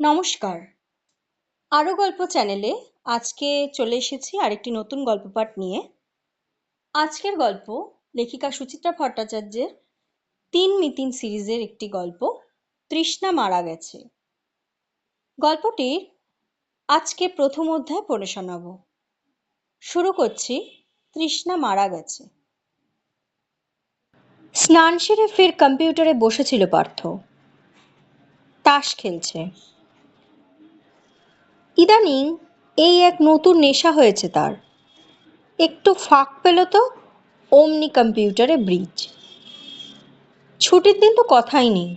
নমস্কার। আরও গল্প চ্যানেলে আজকে চলে এসেছি আরেকটি নতুন গল্প পাঠ নিয়ে। আজকের গল্প লেখিকা সুচিত্রা ভট্টাচার্যের তিন মিতিন সিরিজের একটি গল্প, তৃষ্ণা মারা গেছে। গল্পটির আজকে প্রথম অধ্যায় পড়ে শোনাব। শুরু করছি, তৃষ্ণা মারা গেছে। স্নান সেরে ফের কম্পিউটারে বসেছিল পার্থ। তাস খেলছে। ইদানিং এই এক নতুন নেশা হয়েছে তার। একটু ফাঁক পেল তো অমনি কম্পিউটারে ব্রিজ। ছুটির দিন তো কথাই নেই।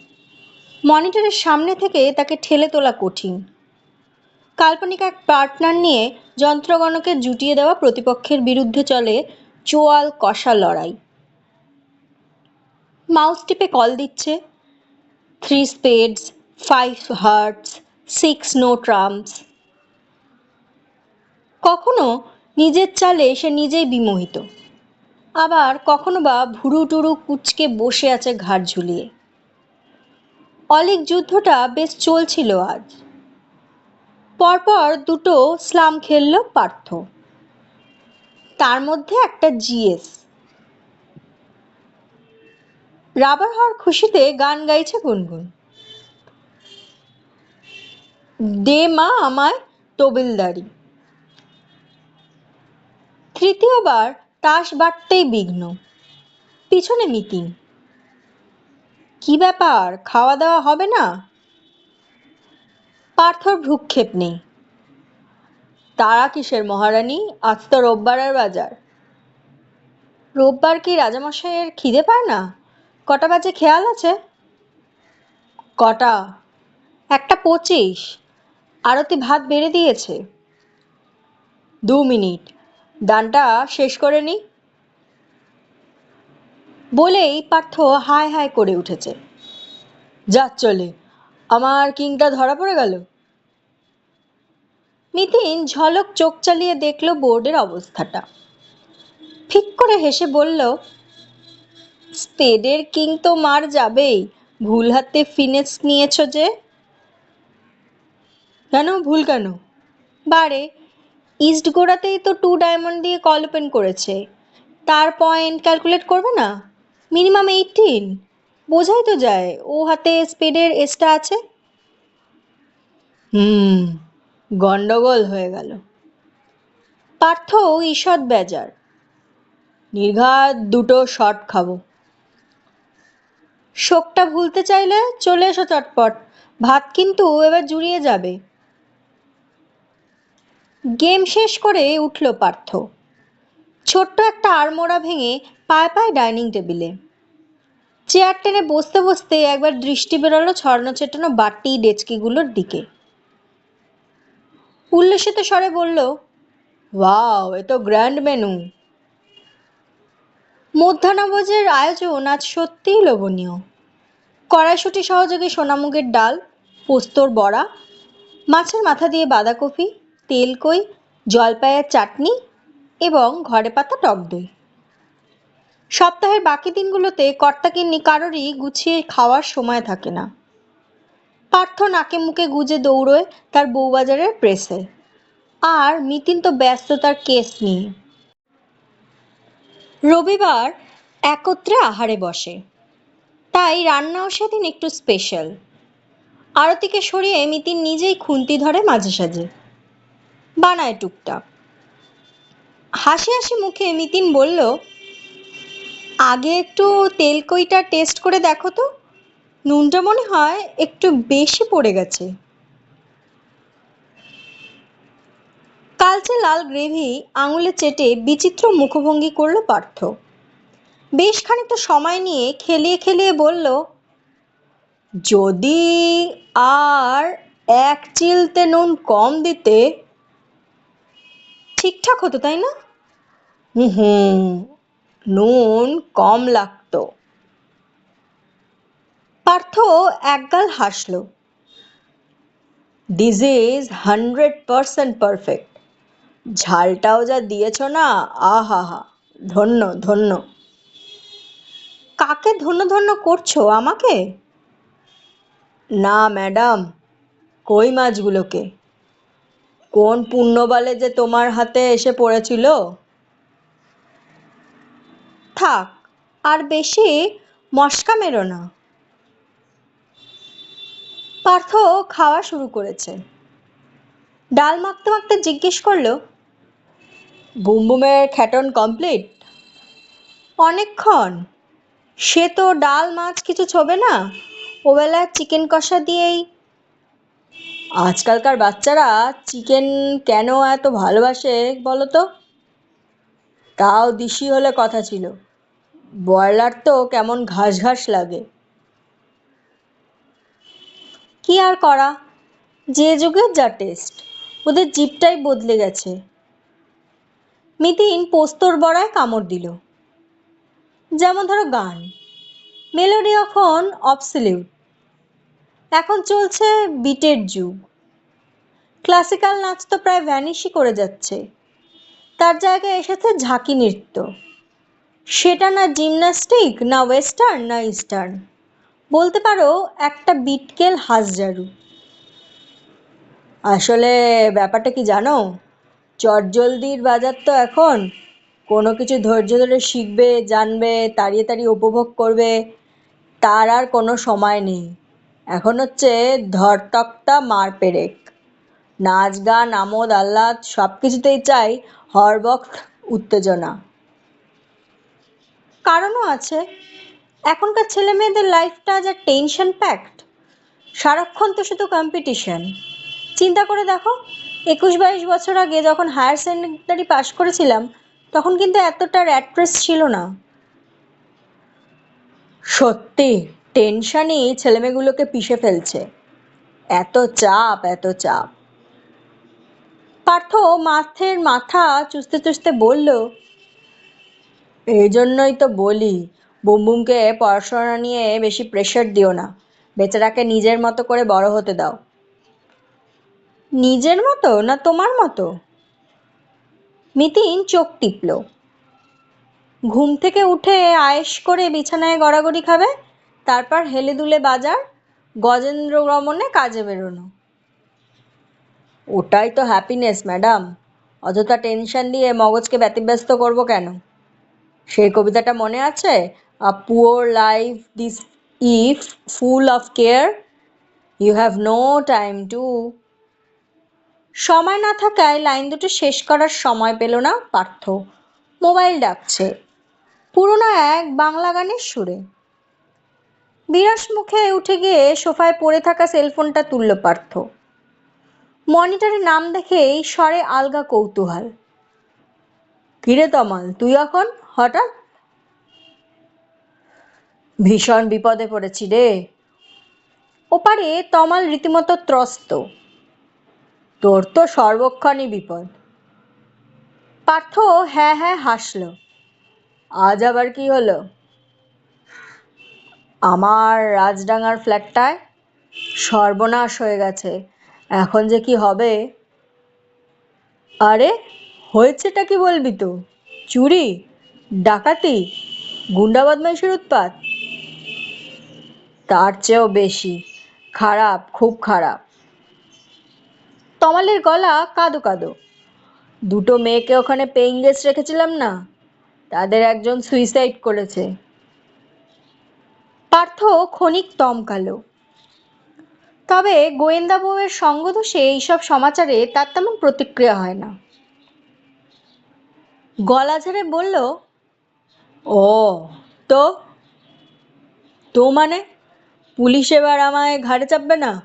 মনিটরের সামনে থেকে তাকে ঠেলে তোলা কঠিন। কাল্পনিক এক পার্টনার নিয়ে যন্ত্রগণকে জুটিয়ে দেওয়া প্রতিপক্ষের বিরুদ্ধে চলে চোয়াল কষা লড়াই। মাউস টিপে কল দিচ্ছে। Three spades, five hearts, six no trumps কখনো নিজের চালে সে নিজেই বিমোহিত। আবার কখনো বা ভুরু টুরু কুচকে বসে আছে ঘাড় ঝুলিয়ে। অলিক যুদ্ধটা বেশ চলছিল আজ। পরপর দুটো স্লাম খেলল পার্থ। তার মধ্যে একটা জিএস। রাবার হওয়ার খুশিতে গান গাইছে গুনগুন। দে মা আমায় তবিলদারি। তৃতীয়বার তাস বাটতেই বিঘ্ন। পিছনে মিতিন কি ব্যাপার খাওয়া দাওয়া হবে না? পার্থর ভ্রুক্ষেপ নেই। তারা কিসের মহারানী? আজ তো রোববারের বাজার। রোববার কি রাজামশাইয়ের খিদে পায় না? কটা বাজে খেয়াল আছে? কটা? একটা পঁচিশ। আরতি ভাত বেড়ে দিয়েছে। দু মিনিট। দানটা শেষ করে নি। বলেই পার্থ হায় হায় করে উঠেছে। যা চলে, আমার কিংটা ধরা পড়ে গেল। নিতিন ঝলক চোখ চালিয়ে দেখল বোর্ডের অবস্থাটা। ঠিক করে হেসে বলল স্পেডের কিং তো মার যাবেই, ভুল হাতে ফিনেস নিয়েছ যে? কেন? ভুল কেন? বারে ইস্ট গোড়াতেই তো টু ডায়মন্ড দিয়ে কল ওপেন করেছে। তার পয়েন্ট ক্যালকুলেট করবে না? মিনিমাম এইটিন বোঝাই তো যায়, ও হাতে স্পেডের এসটা আছে। হুম, গন্ডগোল হয়ে গেল। পার্থ ঈষৎ বেজার। নির্ঘাত দুটো শট খাব। শোকটা ভুলতে চাইলে চলে এসো চটপট। ভাত কিন্তু এবার জুড়িয়ে যাবে। গেম শেষ করে উঠল পার্থ। ছোট্ট একটা আড়মোড়া ভেঙে পায়ে পায়ে ডাইনিং টেবিলে। চেয়ার টেনে বসতে বসতে একবার দৃষ্টি বেরোলো ছড়ানো ছেটানো বাটি ডেচকিগুলোর দিকে। উল্লসিত স্বরে বলল, ওয়াও, এ তো গ্র্যান্ড মেনু। মধ্যাহ্নভোজের আয়োজন আজ সত্যিই লোভনীয়। কড়াইশুটি সহযোগে সোনামুগের ডাল, পোস্তর বড়া, মাছের মাথা দিয়ে বাঁধাকপি তেলকই জলপাইয়ের চাটনি এবং ঘরে পাতা টক দই। সপ্তাহের বাকি দিনগুলোতে কর্তাকিন্নি কারোরই গুছিয়ে খাওয়ার সময় থাকে না। পার্থ নাকে মুখে গুজে দৌড়োয় তার বউবাজারের প্রেসে। আর মিতিন তো ব্যস্ত তার কেস নিয়ে। রবিবার একত্রে আহারে বসে। তাই রান্নাও সেদিন একটু স্পেশাল। আরতিকে সরিয়ে মিতিন নিজেই খুন্তি ধরে মাঝে সাঝে বানায় টুকটাক। হাসি হাসি মুখে মিতিন বলল, আগে একটু তেল কইটা টেস্ট করে দেখো তো। নুনটা মনে হয় একটু বেশি পড়ে গেছে। কালচে লাল গ্রেভি আঙুলে চেটে বিচিত্র মুখভঙ্গি করল পার্থ। বেশ খানিকটা সময় নিয়ে খেলিয়ে খেলিয়ে বলল, যদি আর এক চিলতে নুন কম দিতে ঠিকঠাক হতো তাই না? হুম নুন কম লাগতো। পার্থ একগাল হাসল। This is hundred percent perfect ঝালটাও যা দিয়েছ না আহা হা ধন্য ধন্য। কাকে ধন্য ধন্য করছ আমাকে? না ম্যাডাম কই মাছগুলোকে? কোন পুণ্যবলে যে তোমার হাতে এসে পড়েছিল? থাক, আর বেশি মস্কা মেরো না। পার্থ খাওয়া শুরু করেছে। ডাল মাখতে মাখতে জিজ্ঞেস করল, বুমবুমের খ্যাটন কমপ্লিট? অনেকক্ষণ। সে তো ডাল, মাছ কিছু ছোবে না। ওবেলা চিকেন কষা দিয়েই আজকালকার বাচ্চারা চিকেন কেন এত ভালোবাসে বলো তো তাও দিশি হলে কথা ছিল। ব্রয়লার তো কেমন ঘাস ঘাস লাগে। কি আর করা? যে যুগের যা টেস্ট ওদের জিপটাই বদলে গেছে। মিতিন পোস্তর বড়ায় কামড় দিল। যেমন ধরো গান। মেলোডি এখন অবসলিউট এখন চলছে বিটের যুগ। ক্লাসিক্যাল নাচ তো প্রায় ভ্যানিশই করে যাচ্ছে। তার জায়গায় এসেছে ঝাঁকি নৃত্য। সেটা না জিমন্যাস্টিক, না ওয়েস্টার্ন, না ইস্টার্ন। বলতে পারো, একটা বিটকেল হাসজারু। আসলে ব্যাপারটা কি জানো? চটজলদির বাজার তো এখন। কোনো কিছু ধৈর্য ধরে শিখবে, জানবে, তাড়িয়ে তাড়িয়ে উপভোগ করবে, তার আর কোনো সময় নেই। এখন হচ্ছে ধরতক্তা মার পেরেক। নাচ, গান, আমোদ, আহ্লাদ সব কিছুতেই চাই হরবক্স উত্তেজনা। কারণও আছে। এখনকার ছেলে মেয়েদের লাইফটা যা টেনশন প্যাকড সারাক্ষণ তো শুধু কম্পিটিশন চিন্তা করে দেখো, একুশ বাইশ বছর আগে যখন হায়ার সেকেন্ডারি পাশ করেছিলাম, তখন কিন্তু এতটা র্যাট্রেস ছিল না। সত্যি। টেনশনই ছেলেমেয়েগুলোকে পিষে ফেলছে। এত চাপ এত চাপ। পার্থ মাথের মাথা চুষতে চুষতে বলল এই জন্যই তো বলি, বুমবুমকে পড়াশোনা নিয়ে বেশি প্রেশার দিও না। বেচারাকে নিজের মতো করে বড় হতে দাও। নিজের মতো না তোমার মতো? মিতিন চোখ টিপল। ঘুম থেকে উঠে আয়েশ করে বিছানায় গড়াগড়ি খাবে? তারপর হেলে দুলে বাজার গজেন্দ্র রমণে কাজে বেরোনো। ওটাই তো হ্যাপিনেস ম্যাডাম অযথা টেনশন দিয়ে মগজকে ব্যতিব্যস্ত করব কেন? সেই কবিতাটা মনে আছে? A poor life this if full of care you have no time to সময় না থাকায় লাইন দুটো শেষ করার সময় পেল না, পার্থ। মোবাইল ডাকছে। পুরোনো এক বাংলা গানের সুরে। বিরাস মুখে উঠে গিয়ে সোফায় পড়ে থাকা সেলফোনটা তুলল পার্থ। মনিটরে নাম দেখেই স্বরে আলগা কৌতূহল। কিরে তমাল, তুই এখন? হঠাৎ? ভীষণ বিপদে পড়েছি রে। ওপারে তমাল রীতিমতো ত্রস্ত। তোর তো সর্বক্ষণই বিপদ। পার্থ হ্যাঁ হ্যাঁ হাসল। আজ আবার কি হলো? আমার রাজডাঙ্গার ফ্ল্যাটটায় সর্বনাশ হয়ে গেছে। এখন যে কি হবে? আরে, হয়েছেটা কি বলবি তো? চুরি? ডাকাতি? গুন্ডা বদমাইশের উৎপাত? তার চেয়েও বেশি খারাপ, খুব খারাপ। তমালের গলা কাদো কাদো। দুটো মেয়েকে ওখানে পেইং গেস্ট রেখেছিলাম না? তাদের একজন সুইসাইড করেছে। পার্থ ক্ষণিক তমকালো তবে গোয়েন্দা বউয়ের সঙ্গদোষে এইসব সমাচারে তার তেমন প্রতিক্রিয়া হয় না। গলা ঝেড়ে বলল, ও, তো? তো মানে? পুলিশ এবার আমায় ঘাড়ে চাপবে না?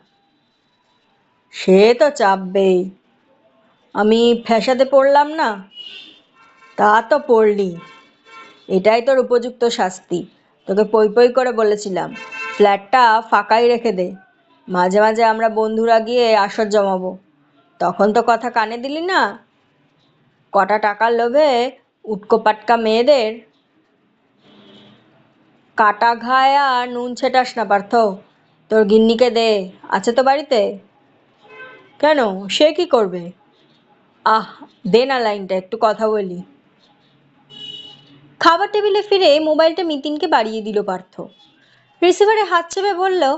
সে তো চাপবেই। আমি ফ্যাসাদে পড়লাম না। তা তো পড়লি। এটাই তোর উপযুক্ত শাস্তি। তোকে পই পই করে বলেছিলাম, ফ্ল্যাটটা ফাঁকাই রেখে দে। মাঝে মাঝে আমরা বন্ধুরা গিয়ে আসর জমাবো। তখন তো কথা কানে দিলি না। কটা টাকার লোভে উটকো পাটকা মেয়েদের? কাটা ঘায় আর নুন ছেটাস না, পার্থ। তোর গিন্নিকে দে। আছে তো বাড়িতে? কেন? সে কি করবে? আহ, দে না লাইনটা, একটু কথা বলি। খাবার টেবিলে ফিরে মোবাইলটা মিতিনকে বাড়িয়ে দিল পার্থ। রিসিভারে হাত চেপে বলল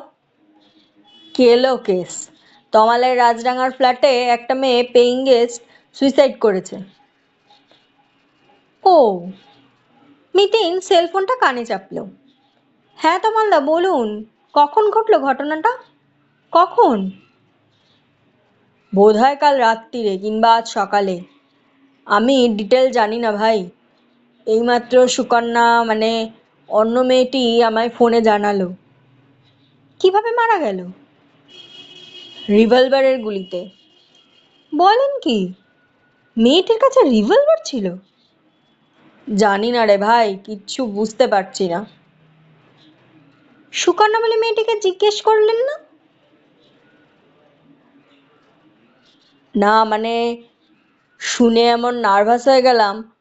কেলো কেস তমালের রাজডাঙ্গার ফ্ল্যাটে একটা মেয়ে পেইং গেস্ট সুইসাইড করেছে। ও। মিতিন সেলফোনটা কানে চাপল। হ্যাঁ তমালদা, বলুন, কখন ঘটলো ঘটনাটা? কখন? বোধহয় কাল রাত্রিরে কিংবা আজ সকালে। আমি ডিটেল জানি না ভাই। এইমাত্র সুকন্যা মানে অন্য মেয়েটি আমায় ফোনে জানালো। কীভাবে মারা গেল? রিভলভারের গুলিতে। বলেন কি, মেয়েটির কাছে রিভলভার ছিল? জানি না রে ভাই, কিচ্ছু বুঝতে পারছি না। সুকন্যা বলে মেয়েটিকে জিজ্ঞেস করলেন না? না মানে শুনে এমন নার্ভাস হয়ে গেলাম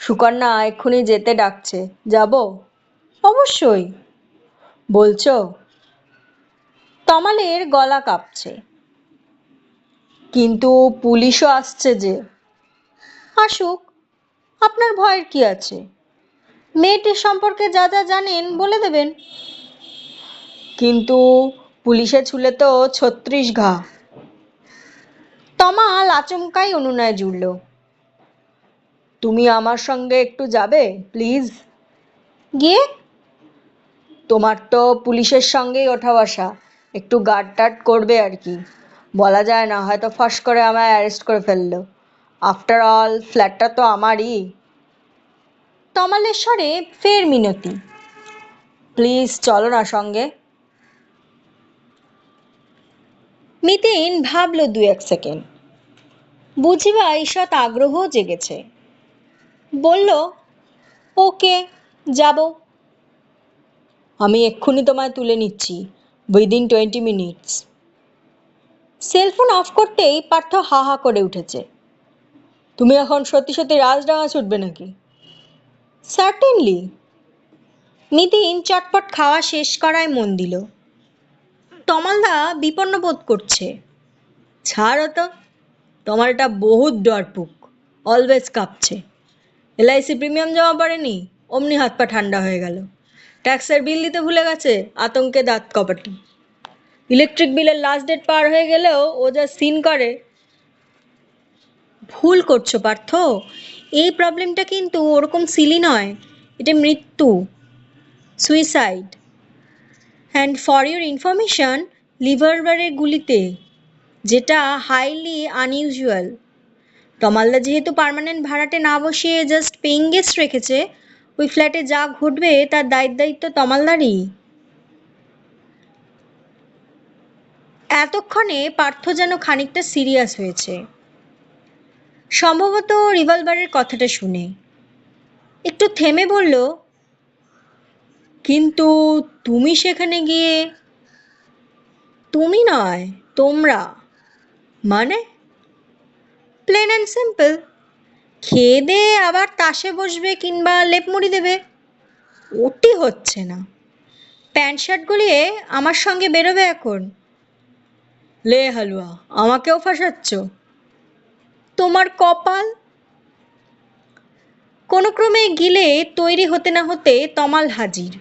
সুকন্যা এক্ষুনি যেতে ডাকছে। যাব? অবশ্যই। বলছো? তমালের গলা কাঁপছে। কিন্তু পুলিশও আসছে যে। আসুক, আপনার ভয়ের কি আছে? মেয়েটির সম্পর্কে যা যা জানেন বলে দেবেন। কিন্তু পুলিশে ছুলে তো ছত্রিশ ঘা। তমাল আচমকাই অনুনয় জুড়ল। তুমি আমার সঙ্গে একটু যাবে প্লিজ গিয়ে? তোমার তো পুলিশের সঙ্গেই ওঠা বসা একটু গার্ড টার্ড করবে আর কি। বলা যায় না হয়তো ফাঁস করে আমায় অ্যারেস্ট করে ফেলল। আফটার অল ফ্ল্যাটটা তো আমারই। তমালের স্বরে ফের মিনতি। প্লিজ চলো না সঙ্গে। মিতিন ভাবলো দু এক সেকেন্ড। বুঝিবা ঈষৎ আগ্রহ জেগেছে। বলল, ওকে, যাব। আমি এক্ষুনি তোমায় তুলে নিচ্ছি within twenty minutes cellphone off করতেই পার্থ হা হা করে উঠেছে। তুমি এখন সত্যি সত্যি রাজডাঙ্গা ছুটবে নাকি? সার্টেনলি নিতিন চটপট খাওয়া শেষ করায় মন দিল। তমালদা বিপন্ন বোধ করছে। ছাড়ো তো, তোমার এটা বহুত ডরপুক অলওয়েজ কাঁপছে। এলআইসি প্রিমিয়াম জমা পড়েনি, অমনি হাত পা ঠান্ডা হয়ে গেল। ট্যাক্সের বিল দিতে ভুলে গেছে, আতঙ্কে দাঁত কপাটি। ইলেকট্রিক বিলের লাস্ট ডেট পার হয়ে গেলেও ও যা সিন করে, ভুল করছ পার্থ। এই প্রবলেমটা কিন্তু ওরকম সিলি নয়, এটা মৃত্যু suicide and for your information লিভারবারের গুলিতে, যেটা হাইলি আনইউজুয়াল তমালদা যেহেতু পার্মানেন্ট ভাড়াটে না বসিয়ে জাস্ট পেইং গেস্ট রেখেছে, ওই ফ্ল্যাটে যা ঘটবে তার দায়িত্ব দায়িত্ব তমালদারই। এতক্ষণে পার্থ যেন খানিকটা সিরিয়াস হয়েছে। সম্ভবত রিভলভারের কথাটা শুনে। একটু থেমে বলল, কিন্তু তুমি সেখানে গিয়ে, তুমি নয়, তোমরা মানে প্লেন অ্যান্ড সিম্পল খেয়ে দে, আবার তাসে বসবে কিংবা লেপ মুড়ি দেবে। ওটি হচ্ছে না। প্যান্ট শার্ট গলিয়ে আমার সঙ্গে বেরোবে এখন। লে হালুয়া, আমাকেও ফাঁসাচ্ছ। তোমার কপাল? কোনো ক্রমে গিলে তৈরি হতে না হতে তমাল হাজির।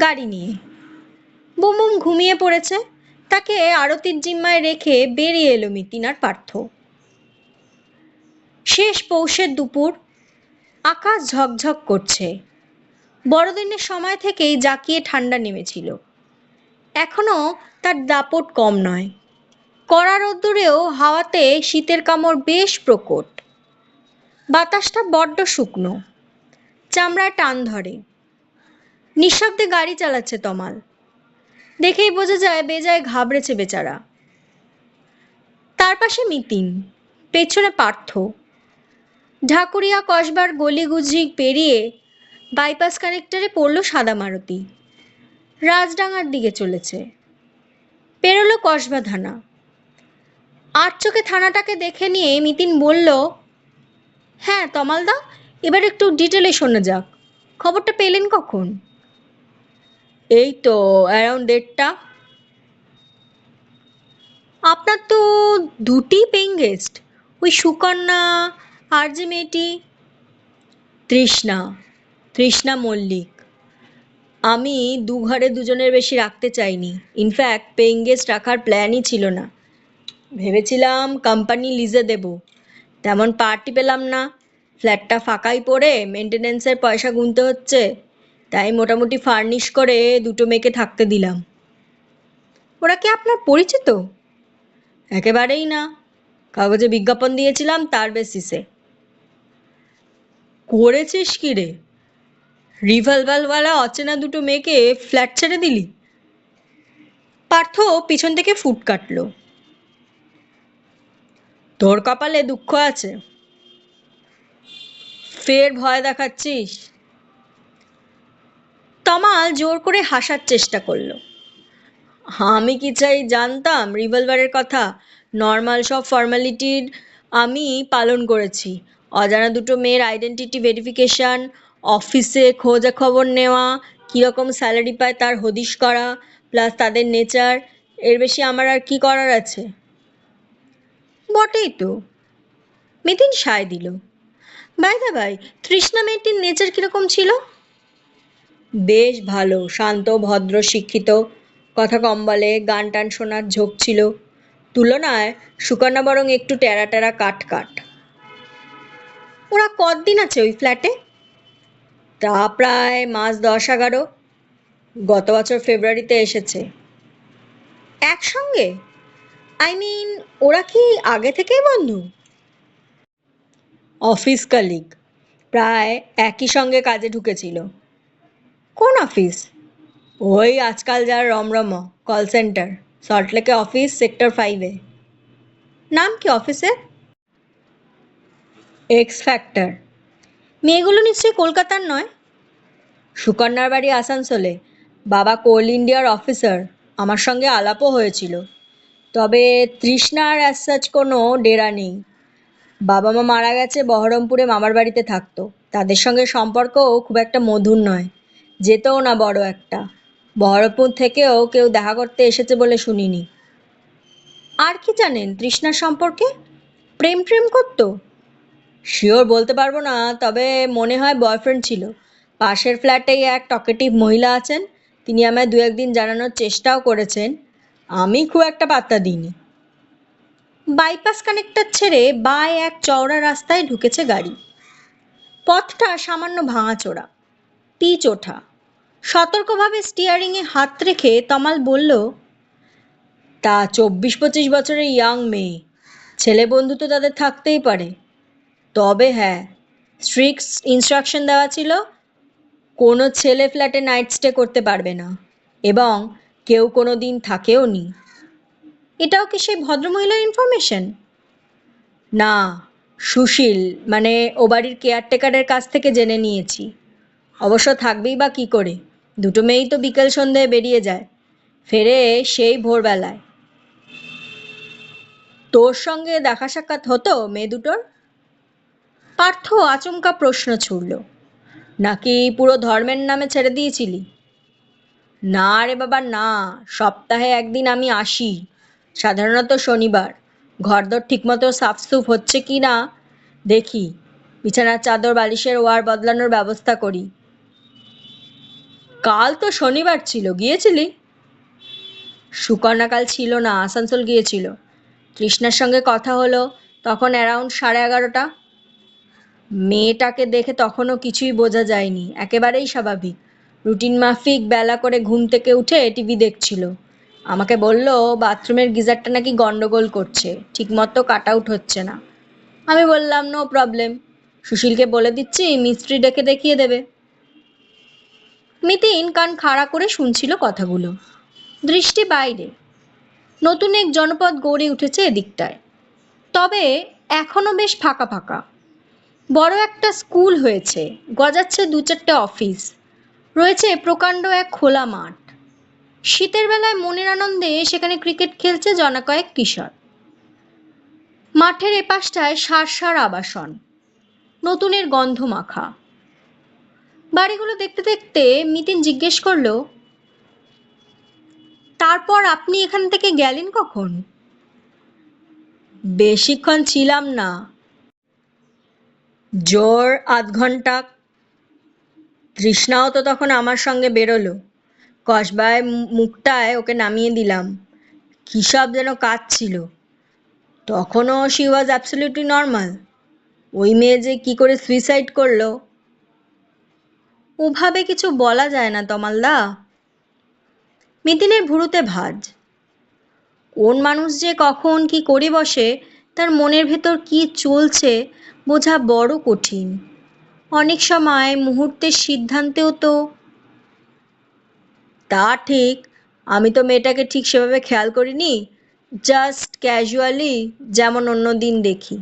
গাড়ি নিয়ে। বুমবুম ঘুমিয়ে পড়েছে। তাকে আরতির জিম্মায় রেখে বেরিয়ে এলো মিতিন আর পার্থ। শেষ পৌষের দুপুর আকাশ ঝকঝক করছে। বড়দিনের সময় থেকেই জাকিয়ে ঠান্ডা নেমেছিল। এখনও তার দাপট কম নয়। কড়া রোদ্দুরেও হাওয়াতে শীতের কামড় বেশ প্রকট। বাতাসটা বড্ড শুকনো। চামড়ায় টান ধরে। নিঃশব্দে গাড়ি চালাচ্ছে তমাল। দেখেই বোঝা যায় বেজায় ঘাবড়েছে বেচারা। তার পাশে মিতিন, পেছনে পার্থ। ঢাকুরিয়া কসবার গলিগুজি পেরিয়ে বাইপাস কানেক্টরে পড়ল সাদা মারুতি। রাজডাঙ্গার দিকে চলেছে। পেরোলো কসবা থানা। আট চোখে থানাটাকে দেখে নিয়ে মিতিন বলল হ্যাঁ তমালদা, এবার একটু ডিটেলে শোনা যাক। খবরটা পেলেন কখন? এই তো অ্যারাউন্ড দেড়টা। আপনার তো দুটি পেইং গেস্ট, ওই সুকন্যা আর যে মেয়েটি? তৃষ্ণা তৃষ্ণা মল্লিক। আমি দু ঘরে দুজনের বেশি রাখতে চাইনি। ইনফ্যাক্ট পেইং গেস্ট রাখার প্ল্যানই ছিল না। ভেবেছিলাম কোম্পানি লিজে দেব। তেমন পার্টি পেলাম না। ফ্ল্যাটটা ফাঁকাই পড়ে মেনটেনেন্সের পয়সা গুনতে হচ্ছে। তাই মোটামুটি ফার্নিশ করে দুটো মেয়েকে থাকতে দিলাম। ওরা কি আপনার পরিচিত? একেবারেই না। কাগজে বিজ্ঞাপন দিয়েছিলাম তার বেসিসে করেছিস কি রে? রিভলভারওয়ালা অচেনা দুটো মেয়েকে ফ্ল্যাট ছেড়ে দিলি? পার্থ পিছন থেকে ফুট কাটলো। তোর কপালে দুঃখ আছে। ফের ভয় দেখাচ্ছিস? তমাল জোর করে হাসার চেষ্টা করল। আমি কি চাই জানতাম? রিভলভারের কথা। নর্মাল সব ফর্মালিটির আমি পালন করেছি। অজানা দুটো মেয়ের আইডেন্টিটি ভেরিফিকেশন অফিসে খোঁজা খবর নেওয়া, কীরকম স্যালারি পায় তার হদিশ করা প্লাস তাদের নেচার এর বেশি আমার আর কি করার আছে? বটেই তো। মিতিন সায় দিল। বাই দা ভাই তৃষ্ণা মেয়েটির নেচার কীরকম ছিল? বেশ ভালো, শান্ত, ভদ্র, শিক্ষিত। কথা কম বলে গান টান শোনার ঝোঁক ছিল। তুলনায় সুকন্যা বরং একটু টেরা টেরা কাট কাট ওরা কতদিন আছে ওই ফ্ল্যাটে? তা প্রায় মাস দশ এগারো। গত বছর ফেব্রুয়ারিতে এসেছে। একসঙ্গে? আই মিন ওরা কি আগে থেকেই বন্ধু? অফিস কালিগ প্রায় একই সঙ্গে কাজে ঢুকেছিল। কোন অফিস? ওই আজকাল যার রমরম কল সেন্টার সল্টলেকে অফিস সেক্টর ফাইভে নাম কি অফিসের? এক্স ফ্যাক্টর মেয়েগুলো নিশ্চয়ই কলকাতার নয়? সুকন্যার বাড়ি আসানসোলে। বাবা কোল ইন্ডিয়ার অফিসার আমার সঙ্গে আলাপও হয়েছিল। তবে তৃষ্ণার অ্যাজ সাচ কোনো ডেরা নেই। বাবা মা মারা গেছে বহরমপুরে মামার বাড়িতে থাকতো। তাদের সঙ্গে সম্পর্কও খুব একটা মধুর নয়। যেতেও না বড় একটা। বহরমপুর থেকেও কেউ দেখা করতে এসেছে বলে শুনিনি। আর কি জানেন তৃষ্ণার সম্পর্কে? প্রেম প্রেম করতো? শিওর বলতে পারব না, তবে মনে হয় বয়ফ্রেন্ড ছিল। পাশের ফ্ল্যাটেই এক টকেটিভ মহিলা আছেন, তিনি আমায় দু একদিন জানানোর চেষ্টাও করেছেন। আমি খুব একটা পাত্তা দিইনি। বাইপাস কানেক্টর ছেড়ে বায় এক চওড়া রাস্তায় ঢুকেছে গাড়ি। পথটা সামান্য ভাঙাচোরা, পিচ ওঠা। সতর্কভাবে স্টিয়ারিংয়ে হাত রেখে তমাল বলল, তা চব্বিশ পঁচিশ বছরের ইয়াং মেয়ে, ছেলে বন্ধু তো তাদের থাকতেই পারে। তবে হ্যাঁ স্ট্রিক্ট ইনস্ট্রাকশন দেওয়া ছিল, কোনো ছেলে ফ্ল্যাটে নাইট স্টে করতে পারবে না এবং কেউ কোনো দিন থাকেও নি। এটাও কি সেই ভদ্রমহিলার ইনফরমেশন না, সুশীল মানে ও বাড়ির কেয়ারটেকারের কাছ থেকে জেনে নিয়েছি। অবশ্য থাকবেই বা কী করে, দুটো মেয়েই তো বিকেল সন্ধ্যায় বেরিয়ে যায়, ফেরে সেই ভোরবেলায়। তোর সঙ্গে দেখা সাক্ষাৎ হতো মেয়ে দুটোর? পার্থ আচমকা প্রশ্ন ছুড়ল, নাকি পুরো ধর্মের নামে ছেড়ে দিয়েছিলি? না রে বাবা, না। সপ্তাহে একদিন আমি আসি। সাধারণত শনিবার। ঘরদোর ঠিকমতো সাফসুফ হচ্ছে কি না, দেখি। বিছানার চাদর বালিশের ওয়ার বদলানোর ব্যবস্থা করি। কাল তো শনিবার ছিল, গিয়েছিলি? সুকন্যা কাল ছিল না, আসানসোল গিয়েছিল। তৃষ্ণার সঙ্গে কথা হলো তখন অ্যারাউন্ড সাড়ে এগারোটা। মেয়েটাকে দেখে তখনও কিছুই বোঝা যায়নি। একেবারেই স্বাভাবিক। রুটিন মাফিক বেলা করে ঘুম থেকে উঠে টিভি দেখছিল। আমাকে বলল, বাথরুমের গিজারটা নাকি গন্ডগোল করছে। ঠিকমতো কাট আউট হচ্ছে না। আমি বললাম, নো প্রবলেম। সুশীলকে বলে দিচ্ছি, মিস্ত্রি ডেকে দেখিয়ে দেবে। মিতিন কান খাড়া করে শুনছিল কথাগুলো। দৃষ্টি বাইরে। নতুন এক জনপদ গড়ে উঠেছে এদিকটায়। তবে এখনও বেশ ফাঁকা ফাঁকা। বড় একটা স্কুল হয়েছে, গজাচ্ছে দু চারটে অফিস। রয়েছে প্রকাণ্ড এক খোলা মাঠ। শীতের বেলায় মনের আনন্দে সেখানে ক্রিকেট খেলছে জনাকয়েক কিশোর। মাঠের এপাশটায় সার সার আবাসন, নতুনের গন্ধ মাখা বাড়িগুলো দেখতে দেখতে মিতিন জিজ্ঞেস করল, তারপর আপনি এখান থেকে গেলেন কখন? বেশিক্ষণ ছিলাম না। জোর আধ ঘণ্টা। তৃষ্ণাও তো তখন আমার সঙ্গে বেরোলো। কসবায় মুখটায় ওকে নামিয়ে দিলাম। কী সব যেন কাজ ছিল। তখনও শি ওয়াজ অ্যাবসলিউটলি নর্মাল ওই মেয়ে যে কী করে সুইসাইড করল। ওভাবে কিছু বলা যায় না তমালদা। মিতিনের ভুরুতে ভাঁজ। কোন মানুষ যে কখন কি করে বসে, তার মনের ভেতর কি চলছে বোঝা বড় কঠিন। অনেক সময় মুহূর্তের সিদ্ধান্তেও তো তা ঠিক। আমি তো মেয়েটাকে ঠিক সেভাবে খেয়াল করিনি জাস্ট ক্যাজুয়ালি যেমন অন্য দিন দেখি।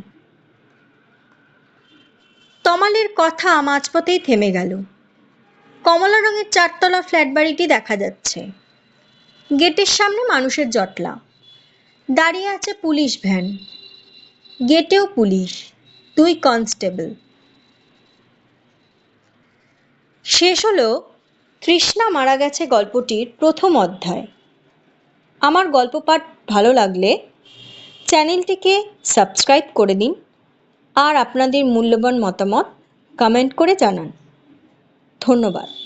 তমালের কথা মাঝপথেই থেমে গেল। কমলা রঙের চারতলা ফ্ল্যাট বাড়িটি দেখা যাচ্ছে। গেটের সামনে মানুষের জটলা। দাঁড়িয়ে আছে পুলিশ ভ্যান। গেটেও পুলিশ। দুই কনস্টেবল। শেষ হলো তৃষ্ণা মারা গেছে গল্পটির প্রথম অধ্যায়। আমার গল্প পাঠ ভালো লাগলে চ্যানেলটিকে সাবস্ক্রাইব করে দিন আর আপনাদের মূল্যবান মতামত কমেন্ট করে জানান। ধন্যবাদ।